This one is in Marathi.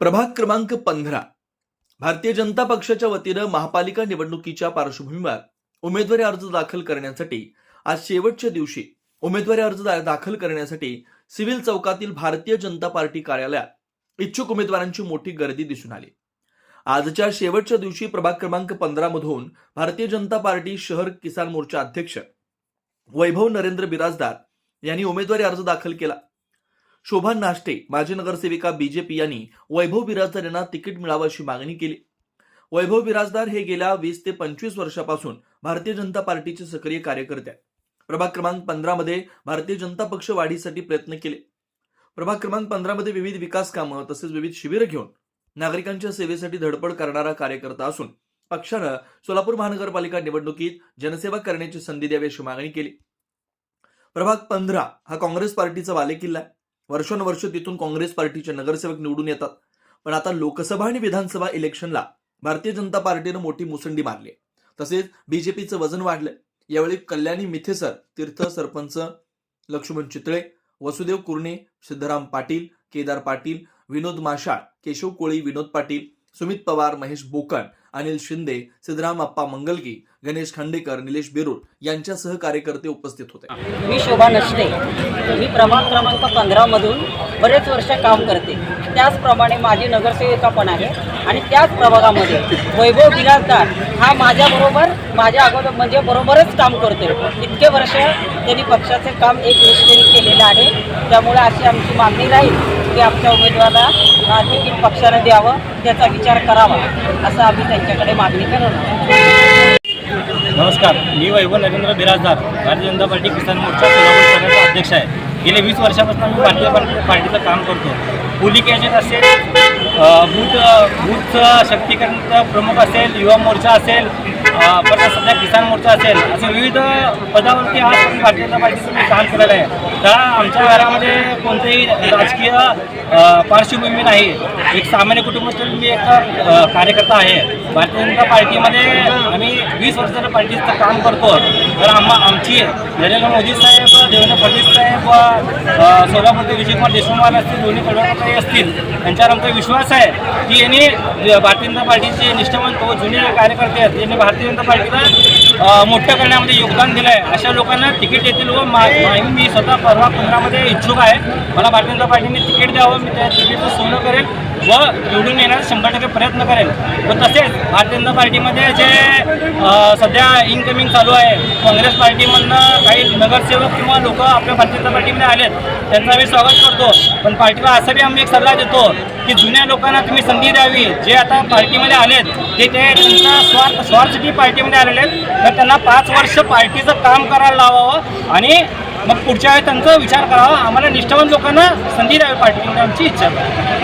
प्रभाग क्रमांक पंधरा. भारतीय जनता पक्षाच्या वतीनं महापालिका निवडणुकीच्या पार्श्वभूमीवर उमेदवारी अर्ज दाखल करण्यासाठी आज शेवटच्या दिवशी उमेदवारी अर्ज दाखल करण्यासाठी सिव्हिल चौकातील भारतीय जनता पार्टी कार्यालयात इच्छुक उमेदवारांची मोठी गर्दी दिसून आली. आजच्या शेवटच्या दिवशी प्रभाग क्रमांक पंधरा मधून भारतीय जनता पार्टी शहर किसान मोर्चा अध्यक्ष वैभव नरेंद्र बिराजदार यांनी उमेदवारी अर्ज दाखल केला. शोभा नाष्टे माजी नगरसेविका बीजेपी यांनी वैभव बिराजदार यांना तिकीट मिळावं अशी मागणी केली. वैभव बिराजदार हे गेल्या वीस ते पंचवीस वर्षापासून भारतीय जनता पार्टीचे सक्रिय कार्यकर्ते आहेत. प्रभाग क्रमांक पंधरामध्ये भारतीय जनता पक्ष वाढीसाठी प्रयत्न केले. प्रभाग क्रमांक पंधरामध्ये विविध विकास कामं तसेच विविध शिबिरं घेऊन नागरिकांच्या सेवेसाठी धडपड करणारा कार्यकर्ता असून पक्षानं सोलापूर महानगरपालिका निवडणुकीत जनसेवा करण्याची संधी द्यावी अशी मागणी केली. प्रभाग पंधरा हा काँग्रेस पार्टीचा बालेकिल्ला आहे. वर्षानुवर्ष तिथून काँग्रेस पार्टीचे नगरसेवक निवडून येतात पण आता लोकसभा आणि विधानसभा इलेक्शनला भारतीय जनता पार्टीनं मोठी मुसंडी मारली आहे. तसेच बीजेपीचं वजन वाढलंय यावेळी कल्याणी मिथेसर तीर्थ सरपंच लक्ष्मण चितळे वसुदेव कुर्णे सिद्धराम पाटील केदार पाटील विनोद माशाळ केशव कोळी विनोद पाटील सुमित पवार महेश बोकन अनिल शिंदे सिद्धराम अप्पा मंगलगी गणेश खांडेकर निलेश बेरूर यांच्यासह कार्यकर्ते उपस्थित होते. मी शोभा नसते मी प्रभाग क्रमांक पंधरामधून बरेच वर्ष काम करते. त्याचप्रमाणे माझी नगरसेविका पण आहे आणि त्याच प्रभागामध्ये वैभव बिराजदार हा माझ्याबरोबर माझ्या अगोदर म्हणजे बरोबरच काम करतो. इतके वर्ष त्यांनी पक्षाचे काम एक निष्ठेने केलेलं आहे. त्यामुळे अशी आमची मागणी राहील. की आमच्या उमेदवाराला अ, तिकीट पक्षानं द्यावं त्याचा विचार करावा असं आम्ही त्यांच्याकडे मागणी करणार नमस्कार मी वैभव नरेंद्र बिराजदार भारतीय जनता पार्टी किसान मोर्चा सोलापूर शहराचा अध्यक्ष आहे. गेले वीस वर्षापासून मी भारतीय पार्टी पार्टीचं काम करतो. पोलिक एजंट असेल अ, बूथ बूथचं प्रमुख असेल युवा मोर्चा असेल परत सध्या किसान मोर्चा असेल असे विविध पदावरती आज मी भारतीय जनता पार्टीचं काम केलेलं आहे. तर आमच्या घरामध्ये कोणतेही राजकीय पार्श्वभूमी नाही. एक सामान्य कुटुंबातून मी एक कार्यकर्ता आहे. भारतीय जनता पार्टीमध्ये आम्ही वीस वर्षाच्या पार्टीचं काम करतो तर आम्हा आमची नरेंद्र मोदी साहेब देवेंद्र फडणवीस साहेब व सोलापूरचे विजयकुमार देशमुख असतील दोन्ही कडवकाही असतील. त्यांच्यावर आमचा विश्वास आहे की यांनी भारतीय जनता पार्टीचे निष्ठावंत व जुने कार्यकर्ते आहेत यांनी भारतीय जनता पार्टीला मोठं करण्यामध्ये योगदान दिलं आहे अशा लोकांना तिकीट देतील व मी स्वतः परवा पंधरामध्ये इच्छुक आहे. मला भारतीय जनता पार्टीने तिकीट द्यावं मी त्या तिकीटचं सोनं करेल. व निवडून येण्याचा शंभर टक्के प्रयत्न करेल. व तसेच भारतीय जनता पार्टीमध्ये जे सध्या इनकमिंग चालू आहे काँग्रेस पार्टीमधनं काही नगरसेवक किंवा लोक आपल्या भारतीय जनता पार्टीमध्ये आलेत त्यांचं आम्ही स्वागत करतो. पण पार्टीला असं बी आम्ही एक सल्ला देतो की जुन्या लोकांना तुम्ही संधी द्यावी. जे आता पार्टीमध्ये आलेत ते ते त्यांचा स्वार्थ स्वार्थसाठी पार्टीमध्ये आलेले आहेत तर त्यांना पाच वर्ष पार्टीचं काम करायला लावावं आणि मग पुढच्या वेळी त्यांचा विचार करावा. आम्हाला निष्ठावान लोकांना संधी द्यावी पार्टीमध्ये आमची इच्छा आहे.